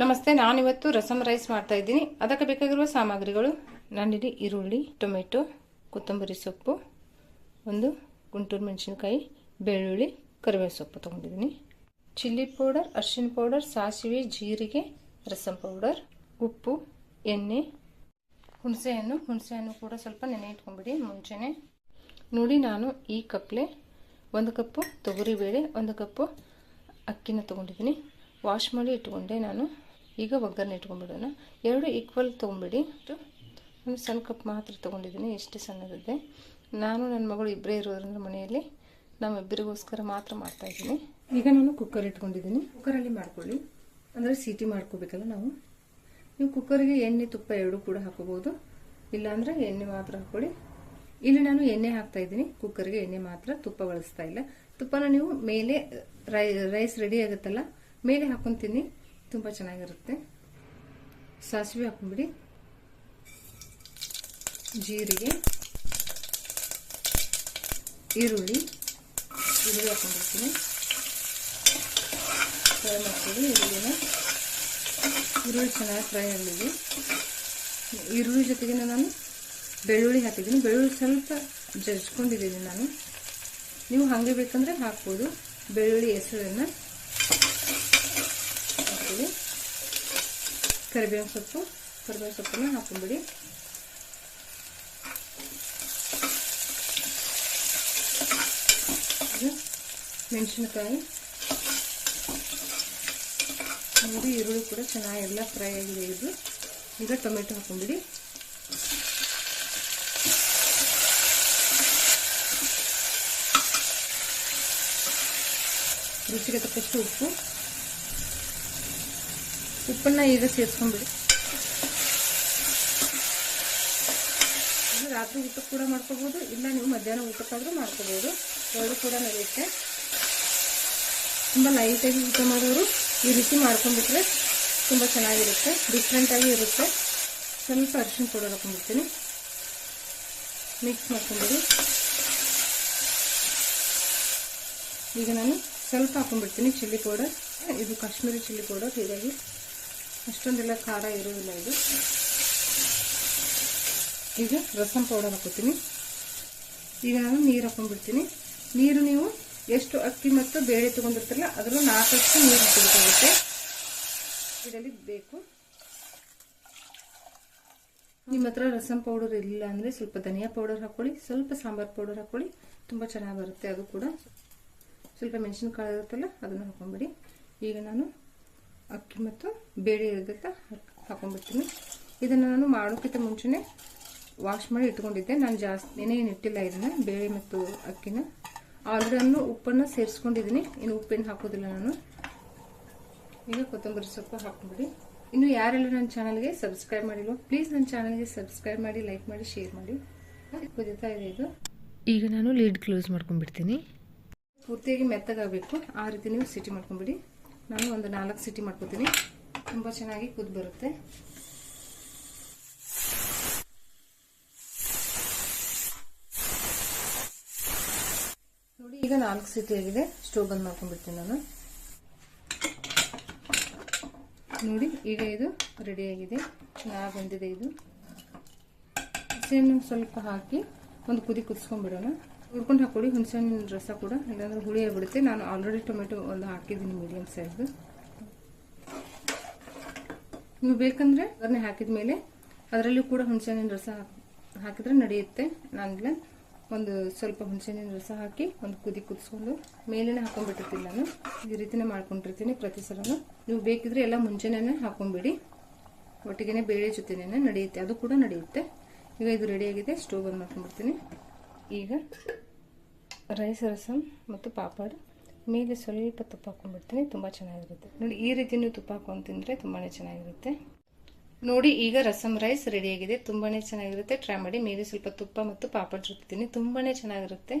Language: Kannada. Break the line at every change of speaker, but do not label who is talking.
ನಮಸ್ತೆ, ನಾನಿವತ್ತು ರಸಮ್ ರೈಸ್ ಮಾಡ್ತಾ ಇದ್ದೀನಿ. ಅದಕ್ಕೆ ಬೇಕಾಗಿರುವ ಸಾಮಗ್ರಿಗಳು ನಾನಿಲ್ಲಿ ಈರುಳ್ಳಿ, ಟೊಮೆಟೊ, ಕೊತ್ತಂಬರಿ ಸೊಪ್ಪು, ಒಂದು ಗುಂಟೂರು ಮೆಣಸಿನಕಾಯಿ, ಬೆಳ್ಳುಳ್ಳಿ, ಕರಿಬೇವು ಸೊಪ್ಪು ತೊಗೊಂಡಿದ್ದೀನಿ. ಚಿಲ್ಲಿ ಪೌಡರ್, ಅರಿಶಿನ ಪೌಡರ್, ಸಾಸಿವೆ, ಜೀರಿಗೆ ರಸಮ್ ಪೌಡರ್, ಉಪ್ಪು, ಎಣ್ಣೆ, ಹುಣಸೆಹಣ್ಣು. ಹುಣಸೆಹಣ್ಣು ಕೂಡ ಸ್ವಲ್ಪ ನೆನೆ ಇಟ್ಕೊಂಬಿಡಿ ಮುಂಚೆನೆ. ನೋಡಿ, ನಾನು ಈ ಕಪ್ಲೆ ಒಂದು ಕಪ್ಪು ತೊಗರಿಬೇಳೆ, ಒಂದು ಕಪ್ಪು ಅಕ್ಕಿನ ತೊಗೊಂಡಿದ್ದೀನಿ. ವಾಶ್ ಮಾಡಿ ಇಟ್ಕೊಂಡೆ ನಾನು. ಈಗ ಒಗ್ಗರಣೆ ಇಟ್ಕೊಂಡ್ಬಿಡೋಣ. ಎರಡು ಈಕ್ವಲ್ ತೊಗೊಂಬಿಡಿ ನಾನು ಸಣ್ಣ ಕಪ್ ಮಾತ್ರ ತೊಗೊಂಡಿದ್ದೀನಿ, ಎಷ್ಟು ಸಣ್ಣದಿದೆ ನಾನು, ನನ್ನ ಮಗಳು ಇಬ್ಬರೇ ಇರೋದ್ರಿಂದ ಮನೆಯಲ್ಲಿ ನಮ್ಮಿಬ್ಬರಿಗೋಸ್ಕರ ಮಾತ್ರ ಮಾಡ್ತಾಯಿದ್ದೀನಿ ಈಗ ನಾನು ಕುಕ್ಕರ್ ಇಟ್ಕೊಂಡಿದ್ದೀನಿ. ಕುಕ್ಕರಲ್ಲಿ ಮಾಡ್ಕೊಳ್ಳಿ. ಅಂದರೆ ಸೀಟಿ ಮಾಡ್ಕೋಬೇಕಲ್ಲ ನಾವು. ನೀವು ಕುಕ್ಕರಿಗೆ ಎಣ್ಣೆ, ತುಪ್ಪ ಎರಡೂ ಕೂಡ ಹಾಕೋಬೋದು ಇಲ್ಲಾಂದರೆ ಎಣ್ಣೆ ಮಾತ್ರ ಹಾಕೊಳ್ಳಿ ಇಲ್ಲಿ ನಾನು ಎಣ್ಣೆ ಹಾಕ್ತಾ ಇದ್ದೀನಿ. ಕುಕ್ಕರ್ಗೆ ಎಣ್ಣೆ ಮಾತ್ರ, ತುಪ್ಪ ಬಳಸ್ತಾ ಇಲ್ಲ. ತುಪ್ಪನ ನೀವು ಮೇಲೆ ರೈಸ್ ರೆಡಿ ಆಗುತ್ತಲ್ಲ, ಮೇಲೆ ಹಾಕೊಂತೀನಿ ತುಂಬ ಚೆನ್ನಾಗಿರುತ್ತೆ. ಸಾಸಿವೆ ಹಾಕೊಂಬಿಡಿ ಜೀರಿಗೆ. ಈರುಳ್ಳಿ. ಈರುಳ್ಳಿ ಹಾಕೊಂಡಿರ್ತೀನಿ ಫ್ರೈ ಮಾಡ್ತೀವಿ ಈರುಳ್ಳಿನ. ಈರುಳ್ಳಿ ಚೆನ್ನಾಗಿ ಫ್ರೈ ಆಗಲಿದೆ. ಈರುಳ್ಳಿ ಜೊತೆಗೆ ನಾನು ಬೆಳ್ಳುಳ್ಳಿ ಹಾಕಿದ್ದೀನಿ. ಬೆಳ್ಳುಳ್ಳಿ ಸ್ವಲ್ಪ ಜಜ್ಕೊಂಡಿದ್ದೀನಿ ನಾನು. ನೀವು ಹಾಗೆ ಬೇಕಂದರೆ ಹಾಕ್ಬೋದು. ಬೆಳ್ಳುಳ್ಳಿ ಹೆಸರನ್ನು ಕರಿಬೇವಿನ ಸೊಪ್ಪು, ಕರಿಬೇವಿನ ಸೊಪ್ಪನ್ನು ಹಾಕೊಂಡ್ಬಿಡಿ ಮೆಣಸಿನಕಾಯಿ. ನೋಡಿ, ಈರುಳ್ಳಿ ಕೂಡ ಚೆನ್ನಾಗಿ ಎಲ್ಲ ಫ್ರೈ ಆಗಿದೆ ಇದು. ಈಗ ಟೊಮೆಟೊ ಹಾಕೊಂಡ್ಬಿಡಿ ರುಚಿಗೆ ತಕ್ಕಷ್ಟು ಉಪ್ಪು. ಉಪ್ಪನ್ನ ಈಗ ಸೇರಿಸ್ಕೊಂಡ್ಬಿಡಿ ರಾತ್ರಿ ಊಟಕ್ಕೆ ಕೂಡ ಮಾಡ್ಕೋಬಹುದು ಇಲ್ಲ ನೀವು ಮಧ್ಯಾಹ್ನ ಊಟಕ್ಕಾದ್ರೂ ಮಾಡ್ಕೋಬಹುದು ಎರಡು ಕೂಡ ನಡೆಯುತ್ತೆ. ತುಂಬ ಆಗಿ ಊಟ ಮಾಡೋರು ಈ ರೀತಿ ಮಾಡ್ಕೊಂಡ್ಬಿಟ್ರೆ ತುಂಬ ಚೆನ್ನಾಗಿರುತ್ತೆ. ಡಿಫ್ರೆಂಟಾಗಿ ಇರುತ್ತೆ. ಸ್ವಲ್ಪ ಅರಿಶಿನ ಪೌಡರ್ ಹಾಕೊಂಡ್ಬಿಡ್ತೀನಿ ಮಿಕ್ಸ್ ಮಾಡ್ಕೊಂಡ್ಬಿಡಿ ಈಗ ನಾನು ಸ್ವಲ್ಪ ಹಾಕೊಂಡ್ಬಿಡ್ತೀನಿ ಚಿಲ್ಲಿ ಪೌಡರ್. ಇದು ಕಾಶ್ಮೀರಿ ಚಿಲ್ಲಿ ಪೌಡರ್, ಹೀಗಾಗಿ ಅಷ್ಟೊಂದೆಲ್ಲ ಖಾರ ಇರೋದಿಲ್ಲ ಇದು. ಈಗ ರಸಂ ಪೌಡರ್ ಹಾಕೋತೀನಿ ಈಗ ನಾನು ನೀರು ಹಾಕೊಂಡ್ಬಿಡ್ತೀನಿ ನೀರು ನೀವು ಎಷ್ಟು ಅಕ್ಕಿ ಮತ್ತು ಬೇಳೆ ತೊಗೊಂಡಿರ್ತಾರಲ್ಲ ಅದರಲ್ಲೂ ನಾಲ್ಕಷ್ಟು ನೀರು ಹಾಕಬೇಕಾಗುತ್ತೆ ಇದರಲ್ಲಿ ಬೇಕು. ನಿಮ್ಮ ಹತ್ರ ರಸಂ ಪೌಡರ್ ಇಲ್ಲ ಅಂದರೆ ಸ್ವಲ್ಪ ಧನಿಯಾ ಪೌಡರ್ ಹಾಕೊಳ್ಳಿ ಸ್ವಲ್ಪ ಸಾಂಬಾರ್ ಪೌಡರ್ ಹಾಕೊಳ್ಳಿ ತುಂಬ ಚೆನ್ನಾಗಿ ಬರುತ್ತೆ ಅದು ಕೂಡ. ಸ್ವಲ್ಪ ಮೆಣಸಿನಕಾಯಿ ಇರುತ್ತಲ್ಲ ಅದನ್ನು ಹಾಕೊಂಡ್ಬಿಡಿ ಈಗ ನಾನು ಅಕ್ಕಿ ಮತ್ತು ಬೇಳೆ ಇರುತ್ತೆ ಹಾಕೊಂಡ್ಬಿಡ್ತೀನಿ. ಇದನ್ನು ನಾನು ಮಾಡೋಕ್ಕಿಂತ ಮುಂಚೆನೆ ವಾಶ್ ಮಾಡಿ ಇಟ್ಕೊಂಡಿದ್ದೆ. ನಾನು ಜಾಸ್ತಿ ಏನೇನು ಇಟ್ಟಿಲ್ಲ ಇದನ್ನು ಬೇಳೆ ಮತ್ತು ಅಕ್ಕಿನ. ಆಲ್ರೆಡಿ ನಾನು ಉಪ್ಪನ್ನು ಸೇರಿಸ್ಕೊಂಡಿದ್ದೀನಿ. ಇನ್ನು ಉಪ್ಪೇನು ಹಾಕೋದಿಲ್ಲ ನಾನು. ಈಗ ಕೊತ್ತಂಬರಿ ಸೊಪ್ಪು ಹಾಕ್ಬಿಡಿ. ಇನ್ನು ಯಾರೆಲ್ಲ ನನ್ನ ಚಾನಲ್ಗೆ ಸಬ್ಸ್ಕ್ರೈಬ್ ಮಾಡಿಲ್ವೋ ಪ್ಲೀಸ್ ನನ್ನ ಚಾನಲ್ಗೆ ಸಬ್ಸ್ಕ್ರೈಬ್ ಮಾಡಿ ಲೈಕ್ ಮಾಡಿ ಶೇರ್ ಮಾಡಿ. ಕುದೀತಾ ಇದೆ ಇದು. ಈಗ ನಾನು ಲೀಡ್ ಕ್ಲೋಸ್ ಮಾಡ್ಕೊಂಡ್ಬಿಡ್ತೀನಿ. ಪೂರ್ತಿಯಾಗಿ ಮೆತ್ತಗಾಗಬೇಕು. ಆ ರೀತಿ ನೀವು ಸಿಟಿ ಮಾಡ್ಕೊಂಬಿಡಿ ನಾನು ಒಂದು ನಾಲ್ಕು ಸಿಟಿ ಮಾಡ್ಕೋತೀನಿ. ತುಂಬ ಚೆನ್ನಾಗಿ ಕುದ್ದು ಬರುತ್ತೆ. ನೋಡಿ, ಈಗ ನಾಲ್ಕು ಸಿಟಿ ಆಗಿದೆ. ಸ್ಟೋವ್ ಬಂದ್ ಮಾಡ್ಕೊಂಡ್ಬಿಡ್ತೀನಿ ನಾನು. ನೋಡಿ, ಈಗ ಇದು ರೆಡಿಯಾಗಿದೆ ಚೆನ್ನಾಗಿ ಬಂದಿದೆ ಇದು. ಸೇಮ್ ಸ್ವಲ್ಪ ಹಾಕಿ ಒಂದು ಕುದಿ ಕುದಿಸ್ಕೊಂಡ್ಬಿಡೋಣ. ಹುಡ್ಕೊಂಡು ಹಾಕೊಳ್ಳಿ, ಹುಣಸೆಹಣ್ಣಿನ ರಸ ಕೂಡ. ಇಲ್ಲಾಂದ್ರೆ ಹುಳಿ ಆಗಿಬಿಡುತ್ತೆ. ನಾನು ಆಲ್ರೆಡಿ ಟೊಮೆಟೊ ಒಂದು ಹಾಕಿದ್ದೀನಿ ಮೀಡಿಯಮ್ ಸೈಜ್ ನೀವು ಬೇಕಂದ್ರೆ ಅದನ್ನೇ ಹಾಕಿದ ಮೇಲೆ ಅದರಲ್ಲೂ ಕೂಡ ಹುಣಸೆಹಣ್ಣಿನ ರಸ ಹಾಕಿದ್ರೆ ನಡೆಯುತ್ತೆ. ನಾನಿಲ್ಲ. ಒಂದು ಸ್ವಲ್ಪ ಹುಣಸೆಹಣ್ಣಿನ ರಸ ಹಾಕಿ ಒಂದು ಕುದಿ ಕುದಿಸ್ಕೊಂಡು ಮೇಲೇನೆ ಹಾಕೊಂಡ್ಬಿಟ್ಟಿರ್ತೀನಿ ನಾನು. ಈ ರೀತಿನೇ ಮಾಡ್ಕೊಂಡಿರ್ತೀನಿ ಪ್ರತಿ ಸಲನು. ನೀವು ಬೇಕಿದ್ರೆ ಎಲ್ಲ ಮುಂಚೆನೇ ಹಾಕೊಂಡ್ಬಿಡಿ. ಒಟ್ಟಿಗೆ ಬೇಳೆ ಜೊತೆನೇ ನಡೆಯುತ್ತೆ. ಅದು ಕೂಡ ನಡೆಯುತ್ತೆ. ಈಗ ಇದು ರೆಡಿಯಾಗಿದೆ ಸ್ಟೋವ್ ಬಂದ್ ಮಾಡ್ಕೊಂಡ್ಬಿಡ್ತೀನಿ. ಈಗ ರೈಸ್ ರಸಮ್ ಮತ್ತು ಪಾಪಡ್. ಮೇಲೆ ಸ್ವಲ್ಪ ತುಪ್ಪ ಹಾಕೊಂಡ್ಬಿಡ್ತೀನಿ ತುಂಬ ಚೆನ್ನಾಗಿರುತ್ತೆ. ನೋಡಿ, ಈ ರೀತಿ ನೀವು ತುಪ್ಪ ಹಾಕೊಂಡು ತಿಂದರೆ ತುಂಬಾ ಚೆನ್ನಾಗಿರುತ್ತೆ. ನೋಡಿ, ಈಗ ರಸಮ್ ರೈಸ್ ರೆಡಿಯಾಗಿದೆ ತುಂಬಾ ಚೆನ್ನಾಗಿರುತ್ತೆ. ಟ್ರೈ ಮಾಡಿ. ಮೇಲೆ ಸ್ವಲ್ಪ ತುಪ್ಪ ಮತ್ತು ಪಾಪಡ್ ಜೊತೆತೀನಿ ತುಂಬಾ ಚೆನ್ನಾಗಿರುತ್ತೆ.